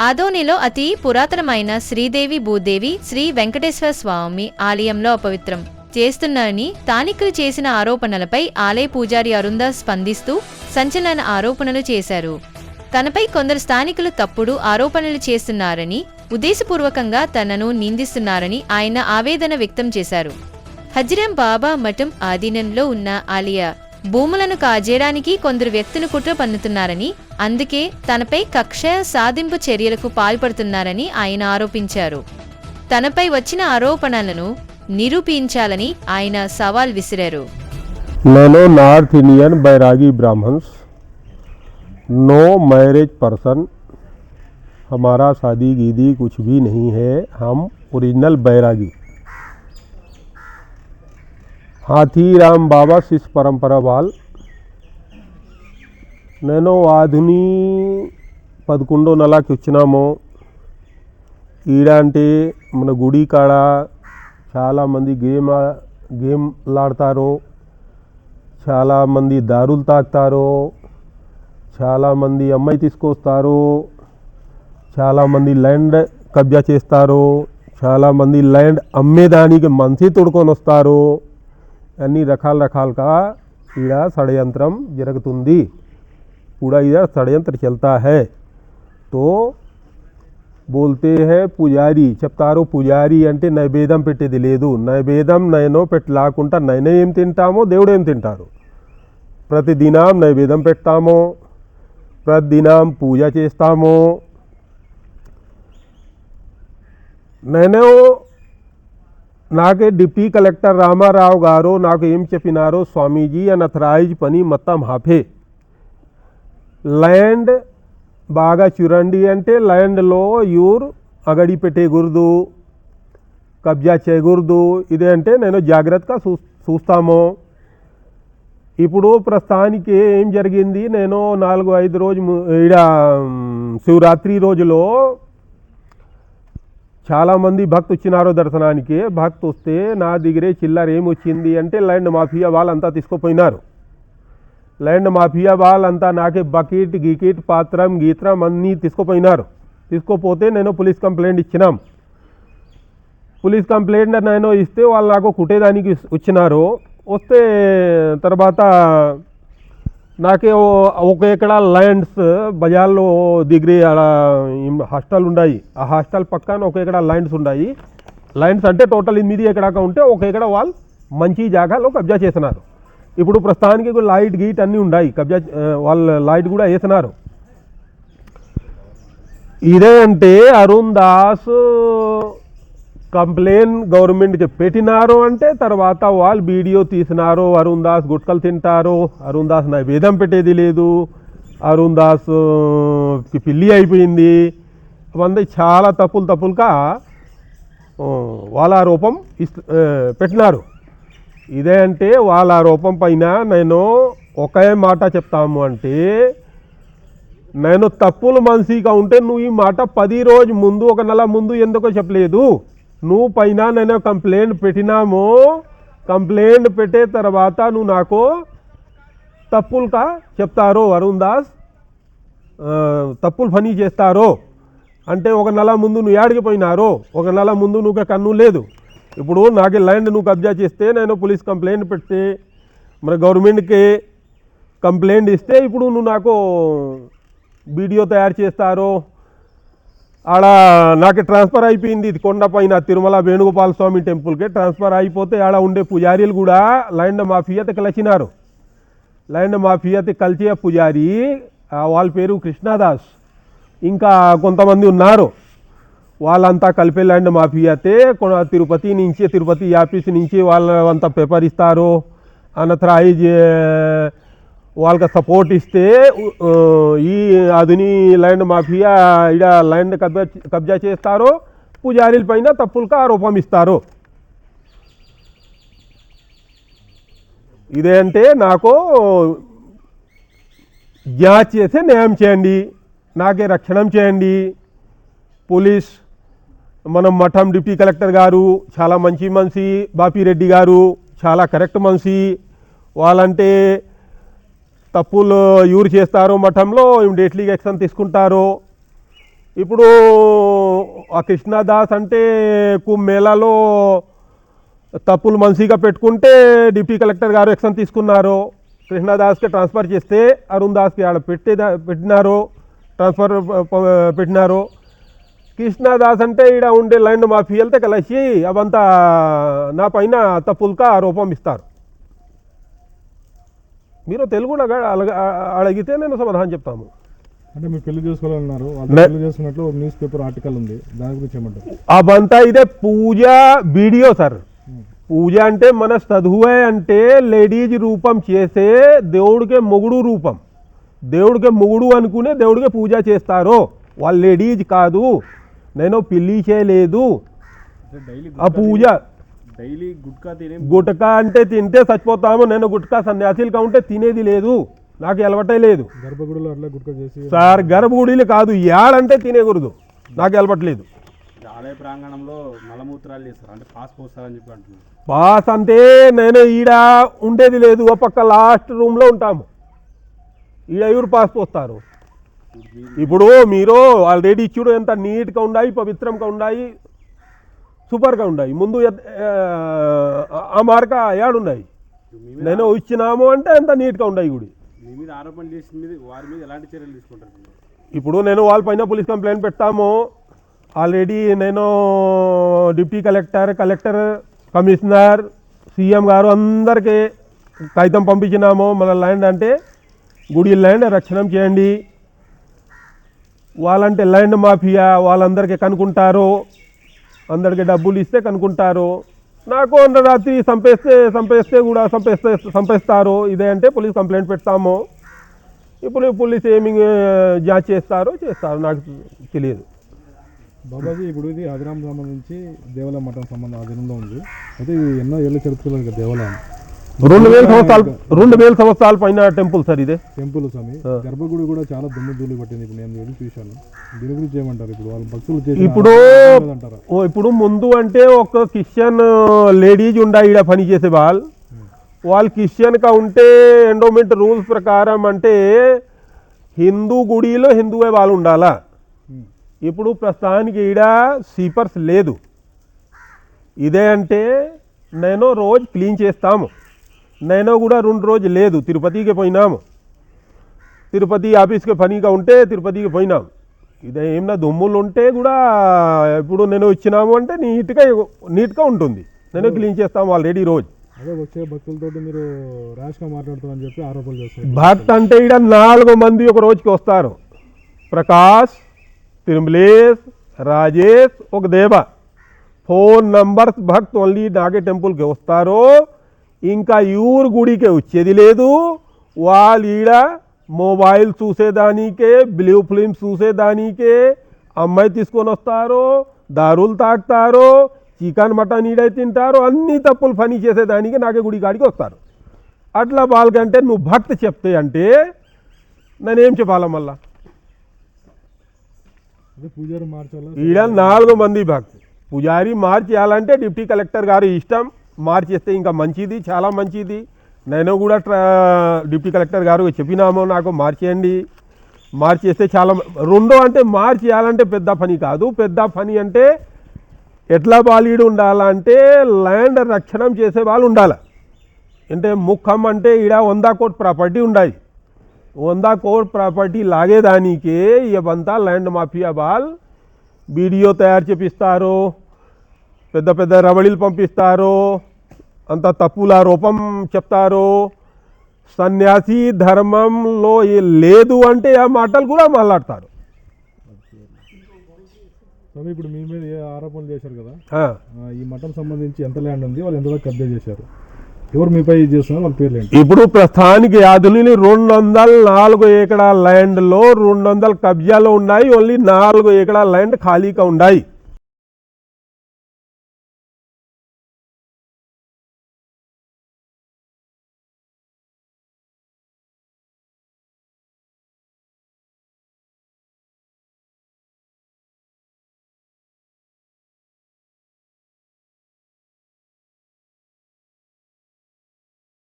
ఆదోనిలో అతి పురాతనమైన శ్రీదేవి భూదేవి శ్రీ వెంకటేశ్వర స్వామి ఆలయంలో అపవిత్రం. చేస్తున్నారని స్థానికులు చేసిన ఆరోపణలపై ఆలయ పూజారి అరుందాస్ స్పందిస్తూ సంచలన ఆరోపణలు చేశారు. తనపై కొందరు స్థానికులు తప్పుడు ఆరోపణలు చేస్తున్నారని ఉద్దేశపూర్వకంగా తనను నిందిస్తున్నారని ఆయన ఆవేదన వ్యక్తం చేశారు. హజ్రం బాబా మఠం ఆధీనంలో ఉన్న ఆలియా భూములను కాజేయడానికి కొందరు వ్యక్తులు కుట్ర పన్నుతున్నారని అందుకే తనపై కక్ష సాధింపు చర్యలకు పాల్పడుతున్నారని ఆయన ఆరోపించారు తనపై వచ్చిన ఆరోపణలను నిరూపించాలని ఆయన సవాల్ విసిరారు nano north Indian Bairagi Brahmins no marriage person हमारा शादी गीदी कुछ भी नहीं है हम ओरिजिनल बैरागी హాథీరామ్ బాబా શિષ્ય పరంపర వాల్. నేను ఆధుని పదకొండో నెలకి వచ్చినాము. ఈడ మన గుడి కాడ చాలామంది గేమ్ గేమ్లు ఆడతారు చాలామంది దారులు తాగుతారు చాలామంది అమ్మాయి తీసుకొస్తారు. చాలామంది ల్యాండ్ కబ్జా చేస్తారు. చాలామంది ల్యాండ్ అమ్మేదానికి మంచి తొడుకొని వస్తారు. అన్ని రకాల రకాలుగా ఈడ షడ్యంత్రం జరుగుతుంది पूरा इधर षडयंत्र चलता है तो బోల్తే హే పుజారి చెప్తారు పుజారి అంటే నైవేద్యం పెట్టేది లేదు నైవేద్యం నయనో పెట్టలాకుండా నైన ఏం తింటామో దేవుడు ఏం తింటారు ప్రతిదినం నైవేద్యం పెడతాము ప్రతిదినం పూజ చేస్తాము నేను నాకే డిప్టీ కలెక్టర్ రామారావు గారు నాకు ఏం చెప్పినారో స్వామీజీ అనథరైజ్ పని మొత్తం హాఫే ల్యాండ్ బాగా చూడండి అంటే ల్యాండ్లో యూర్ అగడి పెట్టేకూడదు కబ్జా చేయకూడదు. ఇదే అంటే నేను జాగ్రత్తగా చూ చూస్తాము. ఇప్పుడు ప్రస్తుతానికి ఏం జరిగింది? నేను నాలుగు ఐదు రోజు ఇడ ఈడ శివరాత్రి రోజులో చాలామంది భక్తు వచ్చినారు దర్శనానికి భక్తు వస్తే నా దగ్గరే చిల్లర ఏమొచ్చింది అంటే ల్యాండ్ మాఫియా వాళ్ళంతా తీసుకుపోయినారు. ల్యాండ్ మాఫియా వాళ్ళంతా నాకే బకెట్ గికెట్ పాత్రం గీత్రం అన్నీ తీసుకుపోయినారు. తీసుకోపోతే నేను పోలీస్ కంప్లైంట్ ఇచ్చినాం. పోలీస్ కంప్లైంట్ నేను ఇస్తే వాళ్ళు నాకు కుట్టేదానికి వచ్చినారు. వస్తే తర్వాత నాకు ఒక ఎకరా ల్యాండ్స్ బజార్లో దిగిరి ఆడ హాస్టల్ ఉన్నాయి ఆ హాస్టల్ పక్కన ఒక ఎకరా ల్యాండ్స్ ఉన్నాయి ల్యాండ్స్ అంటే టోటల్ ఎనిమిది ఎకరాక ఉంటే ఒక ఎకరా వాళ్ళు మంచి జాగాలో కబ్జా చేసినారు. ఇప్పుడు ప్రస్తుతానికి లైట్ గీట్ అన్నీ ఉన్నాయి కబ్జా వాళ్ళు లైట్ కూడా వేసినారు. ఇదే అంటే అరుణ్ దాస్ కంప్లైంట్ గవర్నమెంట్కి పెట్టినారు అంటే తర్వాత వాళ్ళు వీడియో తీసినారు అరుణ్ దాస్ గుట్కలు తింటారు అరుణ్ దాస్ నైవేద్యం పెట్టేది లేదు అరుణ్ దాస్ పిల్లి అయిపోయింది అవన్నీ చాలా తప్పులు తప్పులుగా వాళ్ళ ఆరోపం ఇస్ పెట్టినారు. ఇదే అంటే వాళ్ళ ఆరోపం పైన నేను ఒకే మాట చెప్తాము అంటే నేను తప్పులు మనిషిగా ఉంటే నువ్వు ఈ మాట పది రోజు ముందు ఒక నెల ముందు ఎందుకో చెప్పలేదు. నువ్వు పైన నేను కంప్లైంట్ పెట్టినాము కంప్లైంట్ పెట్టే తర్వాత నువ్వు నాకు తప్పులుగా చెప్తారో అరుణ్ దాస్? తప్పులు పని చేస్తారో? అంటే ఒక నెల ముందు నువ్వు ఏడికి పోయినారు? ఒక నెల ముందు నువ్వు కన్ను లేదు. ఇప్పుడు నాకు ల్యాండ్ నువ్వు కబ్జా చేస్తే నేను పోలీస్ కంప్లైంట్ పెడితే మరి గవర్నమెంట్కి కంప్లైంట్ ఇస్తే ఇప్పుడు నువ్వు నాకు వీడియో తయారు చేస్తారో? ఆడ నాకు ట్రాన్స్ఫర్ అయిపోయింది. ఇది కొండపైన తిరుమల వేణుగోపాల స్వామి టెంపుల్కి ట్రాన్స్ఫర్ అయిపోతే ఆడ ఉండే పుజారీలు కూడా ల్యాండ్ మాఫియాతో కలిసినారు. ల్యాండ్ మాఫియాతో కలిసే పుజారి వాళ్ళ పేరు కృష్ణదాస్. ఇంకా కొంతమంది ఉన్నారు. వాళ్ళంతా కలిపే ల్యాండ్ మాఫియాతే కొన- తిరుపతి నుంచి తిరుపతి ఆఫీస్ నుంచి వాళ్ళంతా పేపర్ ఇస్తారు అనథరైజ్ వాళ్ళకి సపోర్ట్ ఇస్తే ఈ అదుని ల్యాండ్ మాఫియా ఇడ ల్యాండ్ కబ్జా కబ్జా చేస్తారు పూజారీల పైన తప్పులుగా ఆరోపం ఇస్తారు. ఇదే అంటే నాకు జాచ్ చేసి న్యాయం చేయండి నాకే రక్షణం చేయండి. పోలీస్ మనం మఠం డిప్టీ కలెక్టర్ గారు చాలా మంచి మనిషి బాపిరెడ్డి గారు చాలా కరెక్ట్ మనిషి. వాళ్ళంటే తప్పులు యూరు చేస్తారు మఠంలో ఇమీడియట్లీ యాక్షన్ తీసుకుంటారు. ఇప్పుడు ఆ కృష్ణదాస్ అంటే మేళాలో తప్పులు మనిషిగా పెట్టుకుంటే డిప్యూటీ కలెక్టర్ గారు ఎక్షన్ తీసుకున్నారు. కృష్ణదాస్కి ట్రాన్స్ఫర్ చేస్తే అరుణ్ దాస్కి ఆడ పెట్టే పెట్టినారు. ట్రాన్స్ఫర్ పెట్టినారు. కృష్ణదాస్ అంటే ఈడ ఉండే ల్యాండ్ మాఫియాలతో కలిసి అవంతా నా పైన తప్పులుగా ఆరోపం ఇస్తారు. మీరు తెలుగులో అడగ- అడగ- అడిగితే నేను సమాధానం చెప్తాము. అంటే మీరు పెళ్ళి చేసుకోవాలన్నారు. పెళ్ళి చేసుకున్నట్లు న్యూస్ పేపర్ ఆర్టికల్ ఉంది. దాని గురించి ఏమంటారు? అవంతా ఇదే పూజ వీడియో సార్. పూజ అంటే మన చదువే అంటే లేడీజ్ రూపం చేసే దేవుడికి మొగుడు రూపం. దేవుడికి మొగుడు అనుకునే దేవుడికి పూజ చేస్తారు. వాళ్ళు లేడీజ్ కాదు. నేను పెళ్ళి చేయలేదు. ఆ పూజ డైలీ గుట్కా తినే గుటకా అంటే తింటే చచ్చిపోతాము నేను గుట్కా సన్యాసిలుగా ఉంటే తినేది లేదు. నాకు అలవాటే లేదు. గర్భగుడిలో అట్లా గుట్క చేసి సార్ గర్భగుడిలు కాదు యాడంటే తినేకూడదు. నాకు అలవాట్లేదు ఆలయ ప్రాంగణంలో మలమూత్రాలు చేస్తారు. అంటే పాస్ పోస్తారని చెప్పి అంటున్నారు. పాస్ అంటే నేను ఈడ ఉండేది లేదు. ఒక పక్క లాస్ట్ రూమ్లో ఉంటాము. ఈడ ఎవరు పాస్ పోస్తారు? ఇప్పుడు మీరు ఆల్రెడీ చూడు ఎంత నీట్గా ఉన్నాయి పవిత్రంగా ఉన్నాయి సూపర్గా ఉన్నాయి. ముందు ఆ, మార్క ఏడున్నాయి నేను ఇచ్చినాము అంటే ఎంత నీట్గా ఉన్నాయి గుడి. మీ మీద ఆరోపణ చేసిన మీద వారి మీద ఎలాంటి చర్యలు తీసుకుంటారు? మీరు? ఇప్పుడు నేను వాళ్ళ పైన పోలీస్ కంప్లైంట్ పెడతాము ఆల్రెడీ నేను deputy collector collector commissioner CM గారు అందరికీ కాగితం పంపించినాము. మన ల్యాండ్ అంటే గుడి ల్యాండ్ రక్షణ చేయండి. వాళ్ళంటే ల్యాండ్ మాఫియా వాళ్ళందరికీ కనుక్కుంటారు. అందరికి డబ్బులు ఇస్తే కనుక్కుంటారు. నాకు అందరు రాత్రి చంపేస్తే చంపేస్తే కూడా చంపేస్తే చంపేస్తారు ఇదే అంటే పోలీస్ కంప్లైంట్ పెడతాము. ఇప్పుడు పోలీస్ ఏమి జాచ్ చేస్తారో చేస్తారు. నాకు తెలియదు. బాబాజీ ఇప్పుడు ఇది హజరాం సంబంధించి దేవాలయం మఠం సంబంధం ఆధీనంలో ఉంది. అయితే ఇది ఎన్నో ఏళ్ళు చరిత్రలో దేవాలయం. రెండు వేల సంవత్సరాలు రెండు వేల సంవత్సరాల పైన టెంపుల్ సార్ ఇదే. టెంపుల్ స్వామి. గర్భగుడి కూడా చాలా దుమ్ము ధూళి పట్టింది. ఇప్పుడు నేను వెళ్ళి చూశాను. దీని గురించి ఏమంటారు? ఇప్పుడు వాళ్ళు భక్తులు ఇప్పుడు ఇప్పుడు ముందు అంటే ఒక క్రిస్టియన్ లేడీస్ ఉండా ఈడ పని చేసే వాళ్ళు వాళ్ళు క్రిస్టియన్గా ఉంటే ఎండోమెంట్ రూల్స్ ప్రకారం అంటే హిందూ గుడిలో హిందువే వాళ్ళు ఉండాలా. ఇప్పుడు ప్రస్తుతానికి ఈడ సీపర్స్ లేదు. ఇదే అంటే నేను రోజు క్లీన్ చేస్తాము. నేను కూడా రెండు రోజు లేదు. తిరుపతికి పోయినాము. తిరుపతి ఆఫీస్కి పనిగా ఉంటే తిరుపతికి పోయినాం. ఇదే ఏమన్నా దుమ్ములు ఉంటే కూడా ఇప్పుడు నేను ఇచ్చినాము అంటే నీట్గా నీట్గా ఉంటుంది. నేను క్లీన్ చేస్తాము ఆల్రెడీ రోజు. అదే వచ్చే భక్తులతోటి మీరు ర్యాష్గా మాట్లాడుతారని చెప్పి ఆరోపణలు చేస్తారు భక్త్ అంటే ఈడ నాలుగు మంది ఒక రోజుకి వస్తారు. ప్రకాష్ తిరుమలేష్ రాజేష్ ఒక దేవ. ఫోన్ నంబర్స్ భక్త్ ఓన్లీ నాగే టెంపుల్కి వస్తారు ఇంకా ఊరు గుడికి వచ్చేది లేదు. వాళ్ళు ఈడ మొబైల్ చూసేదానికే బ్లూ ఫిలిమ్స్ చూసేదానికే అమ్మాయి తీసుకొని వస్తారు దారులు తాగుతారు చికెన్ మటన్ ఈడ తింటారు అన్ని తప్పులు పని చేసేదానికి నాకే గుడి కాడికి వస్తారు. అట్లా వాళ్ళకంటే నువ్వు భక్తి చెప్తే అంటే నేనేం చెప్పాలా మళ్ళా? అదే పూజారి మార్చాలా? ఈడ నాలుగు మంది భక్తి పూజారి మార్చేయాలంటే డిప్యూటీ కలెక్టర్ గారు ఇష్టం. మార్చేస్తే ఇంకా మంచిది చాలా మంచిది. నేను కూడా ట్రా డిప్యూటీ కలెక్టర్ గారు చెప్పినాము నాకు మార్చేయండి. మార్చేస్తే చాలా రెండో అంటే మార్చేయాలంటే పెద్ద పని కాదు. పెద్ద పని అంటే ఎట్లా బాలీడు ఉండాలంటే ల్యాండ్ రక్షణ చేసే వాళ్ళు ఉండాలి. అంటే ముఖం అంటే ఈడ వంద కోట్ ప్రాపర్టీ ఉండాలి వంద కోట్ ప్రాపర్టీ లాగేదానికే ఇవంతా ల్యాండ్ మాఫియా బాల్ వీడియో తయారు చేపిస్తారు పెద్ద పెద్ద రవళీలు పంపిస్తారు అంత తప్పుల రూపం చెప్తారు? సన్యాసి ధర్మంలో ఏ లేదు అంటే ఆ మాటలు కూడా మాట్లాడతారు. స్వామి ఇప్పుడు మీ మీద ఆరోపణలు చేశారు కదా? ఈ మఠం సంబంధించి ఎంత ల్యాండ్ ఉంది? వాళ్ళు ఎంతవరకు కబ్జా చేశారు? ఎవరు మీపై చేస్తున్నారు? వాళ్ళ పేర్లు ఏంటి? ఇప్పుడు ప్రస్తుతానికి ఆధునిని రెండు వందల నాలుగు ఎకరాల ల్యాండ్లో రెండు వందల కబ్జాలు ఉన్నాయి. ఓన్లీ నాలుగు ఎకరాల ల్యాండ్ ఖాళీగా ఉన్నాయి.